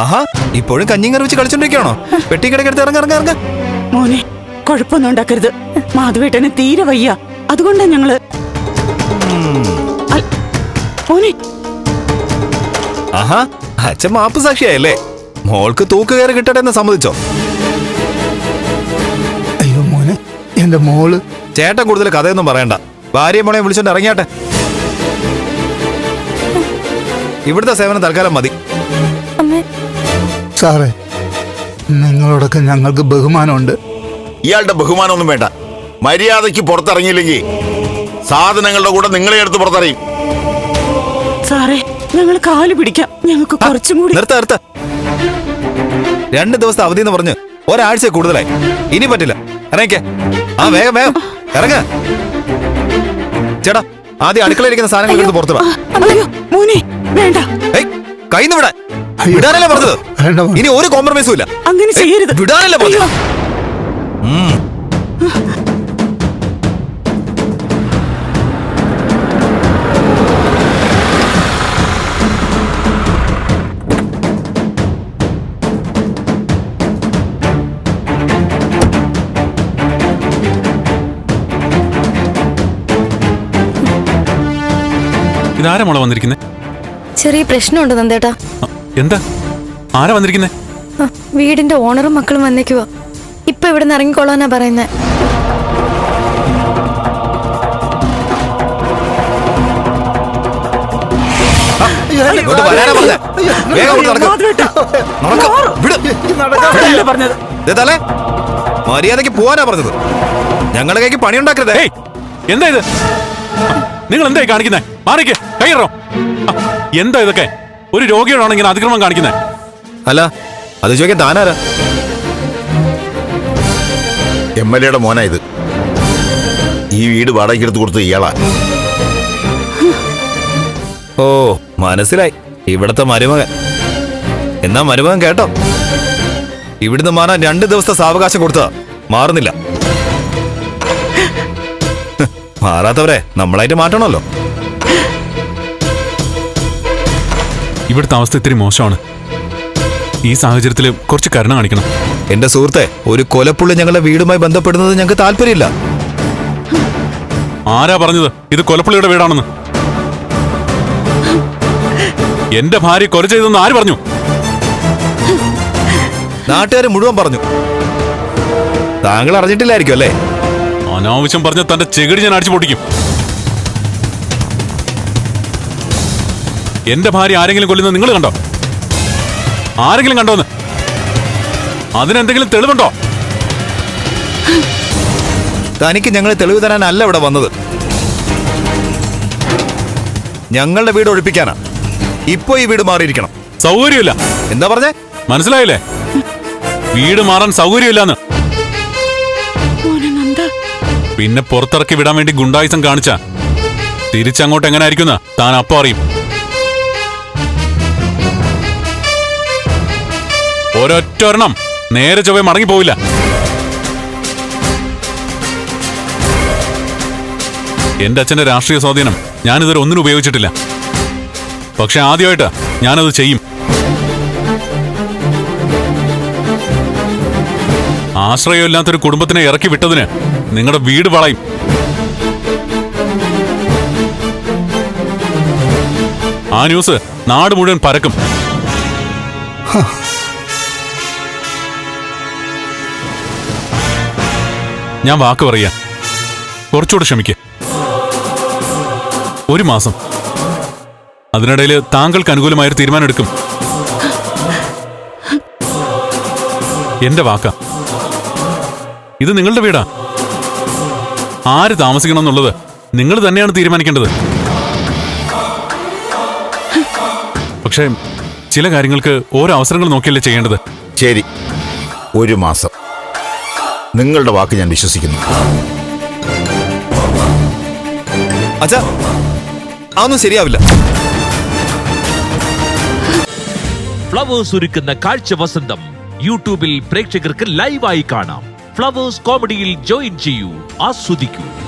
ആഹാ ഇപ്പോഴും കഞ്ഞിങ്ങർ വെച്ച് കളിച്ചോണ്ടിരിക്കണോ പെട്ടിക്കിടക്കെടുത്ത് ഇറങ്ങ ഇറങ്ങ ഇറങ്ങ. മോനെ കുഴപ്പമൊന്നും ഉണ്ടാക്കരുത്. മാധവേട്ടന് തീരെ വയ്യ. അതുകൊണ്ടാ ഞങ്ങൾ മോനെ. ആഹാ അച്ഛൻ മാപ്പ് സാക്ഷിയായല്ലേ? മോൾക്ക് തൂക്കുകയറി കിട്ടട്ടെ എന്ന് സമ്മതിച്ചോ? അയ്യോ മോനെ എന്റെ മോൾ ചേട്ടൻ കൂടുതൽ കഥയൊന്നും പറയണ്ട. ഭാര്യയും മോളെ വിളിച്ചോണ്ട് ഇറങ്ങിയാട്ടെ. ഇവിടുത്തെ സേവനം തൽക്കാലം മതി. സാറേ നിങ്ങളോടൊക്കെ ഞങ്ങൾക്ക് ബഹുമാനമുണ്ട്. ഇയാളുടെ ബഹുമാനമൊന്നും വേണ്ട. മര്യാദയ്ക്ക് പുറത്തിറങ്ങിയില്ലെങ്കിൽ സാധനങ്ങളുടെ കൂടെ നിങ്ങളെ എടുത്ത് പുറത്തറിയും. സാറേ ഞങ്ങൾ കാൽ പിടിക്കാം. ഞങ്ങൾക്ക് കുറച്ചും കൂടി നിർത്ത നിർത്ത. രണ്ട് ദിവസത്തെ അവധി എന്ന് പറഞ്ഞ് ഒരാഴ്ച കൂടുതലായി. ഇനി പറ്റില്ല. ഇറങ്ങിക്കേ. ആ വേഗം വേഗം. ഇറങ്ങ. ചേട്ടാ ആദ്യം അടുക്കളയിരിക്കുന്ന സാധനങ്ങൾ എടുത്ത് പുറത്തു വാ അയ്യോ മോനെ വേണ്ട. കൈന്ന് വിടാൻ. വിടാനല്ലേ പറഞ്ഞത്? ഇനി ഒരു കോംപ്രമൈസും ഇല്ല. അങ്ങനെ ചെയ്യരുത്. വിടാനല്ലേ പറഞ്ഞത്? ചെറിയ പ്രശ്നമുണ്ട് നന്ദേട്ടാ. എന്താ? ആരാ വന്നിരിക്കുന്നേ? വീടിന്റെ ഓണറും മക്കളും വന്നേക്കുവാ. ഇപ്പൊ ഇവിടെ നിന്ന് ഇറങ്ങിക്കോളാനാ പറയുന്നേ. മര്യാദയ്ക്ക് വരാനാ പറഞ്ഞത് വേഗം നടക്ക്. നടക്ക്. വിട്. അതല്ല പറഞ്ഞത്. ദേ തലേ മര്യാദയ്ക്ക് പോവാനാ പറഞ്ഞത്. ഞങ്ങളുടെ കൈക്ക് പണിയുണ്ടാക്കരുത്. ഏയ് എന്താ ഇത്? നിങ്ങൾ എന്തായി കാണിക്കുന്നേ? മാറിക്ക് കൈറോ എന്താ ഇതൊക്കെ? ഒരു രോഗിയോടാണ് ഇങ്ങനെ അതിക്രമം കാണിക്കുന്നത് അല്ല അത് ചോദിക്കാൻ താനാരാ? എം എൽ എയുടെ മോനാ ഇത്. ഈ വീട് വാടകയ്ക്ക് എടുത്ത് കൊടുത്തത് ഇയാളാ. ഓ മനസ്സിലായി. ഇവിടത്തെ മരുമകൻ. എന്നാ മരുമകൻ കേട്ടോ. ഇവിടുന്ന് മാറാൻ രണ്ട് ദിവസത്തെ സാവകാശം കൊടുത്തതാ മാറുന്നില്ല. മാറാത്തവരെ നമ്മളായിട്ട് മാറ്റണമല്ലോ. ഇവിടുത്തെ അവസ്ഥ ഇത്തിരി മോശമാണ്. ഈ സാഹചര്യത്തിൽ കുറച്ച് കരുണ കാണിക്കണം. എന്റെ സുഹൃത്തെ ഒരു കൊലപ്പുള്ളി ഞങ്ങളുടെ വീടുമായി ബന്ധപ്പെടുന്നത് ഞങ്ങൾക്ക് താല്പര്യമില്ല. ആരാ പറഞ്ഞത്? ഇത് കൊലപ്പുള്ളിയുടെ വീടാണെന്ന്. എന്റെ ഭാര്യ കൊല ചെയ്തെന്ന് ആര് പറഞ്ഞു? നാട്ടുകാർ മുഴുവൻ പറഞ്ഞു. താങ്കൾ അറിഞ്ഞിട്ടില്ലായിരിക്കും അല്ലേ? അനാവശ്യം പറഞ്ഞ തന്റെ ചെകിടി ഞാൻ അടിച്ചു പൊട്ടിക്കും എന്റെ ഭാര്യ ആരെങ്കിലും കൊല്ലുന്നത് നിങ്ങൾ കണ്ടോ? ആരെങ്കിലും കണ്ടോന്ന് അതിനെന്തെങ്കിലും തെളിവുണ്ടോ? തനിക്ക് ഞങ്ങൾ തെളിവ് തരാനല്ല ഇവിടെ വന്നത്. ഞങ്ങളുടെ വീട് ഒഴിപ്പിക്കാനാ. ഇപ്പോ ഈ വീട് മാറിയിരിക്കണം. സൗകര്യമില്ല. എന്താ പറഞ്ഞേ? മനസ്സിലായില്ലേ? വീട് മാറാൻ സൗകര്യമില്ലെന്ന്. പിന്നെ പുറത്തിറക്കി വിടാൻ വേണ്ടി ഗുണ്ടായുസം കാണിച്ച. തിരിച്ചങ്ങോട്ട് എങ്ങനെ ആയിരിക്കുന്ന? താൻ അപ്പം അറിയും. ഒരൊറ്റ ഒരെണ്ണം നേരെ ചൊവ്വ മടങ്ങി പോവില്ല. എന്റെ അച്ഛന്റെ രാഷ്ട്രീയ സ്വാധീനം ഞാനിതുവരെ ഒന്നിനും ഉപയോഗിച്ചിട്ടില്ല. പക്ഷെ ആദ്യമായിട്ട് ഞാനത് ചെയ്യും. ആശ്രയമില്ലാത്തൊരു കുടുംബത്തിനെ ഇറക്കി വിട്ടതിന് നിങ്ങളുടെ വീട് വളയും. ആ ന്യൂസ് നാട് മുഴുവൻ പരക്കും. ഞാൻ വാക്ക് പറയാ. കുറച്ചുകൂടെ ക്ഷമിക്ക. ഒരു മാസം. അതിനിടയിൽ താങ്കൾക്ക് അനുകൂലമായൊരു തീരുമാനം എടുക്കും എന്റെ വാക്ക. ഇത് നിങ്ങളുടെ വീടാ. ആര് താമസിക്കണം എന്നുള്ളത് നിങ്ങൾ തന്നെയാണ് തീരുമാനിക്കേണ്ടത്. പക്ഷേ ചില കാര്യങ്ങൾക്ക് ഓരോ അവസരങ്ങൾ നോക്കിയല്ലേ ചെയ്യേണ്ടത്? ശരി. ഒരു മാസം. നിങ്ങളുടെ വാക്ക് ഞാൻ വിശ്വസിക്കുന്നു. അച്ഛാ അതൊന്നും ശരിയാവില്ല. ഫ്ലവേഴ്സ് ഒരുക്കുന്ന കാഴ്ച വസന്തം യൂട്യൂബിൽ പ്രേക്ഷകർക്ക് ലൈവായി കാണാം. ഫ്ലവേഴ്സ് കോമഡിയിൽ ജോയിൻ ചെയ്യൂ ആസ്വദിക്കൂ.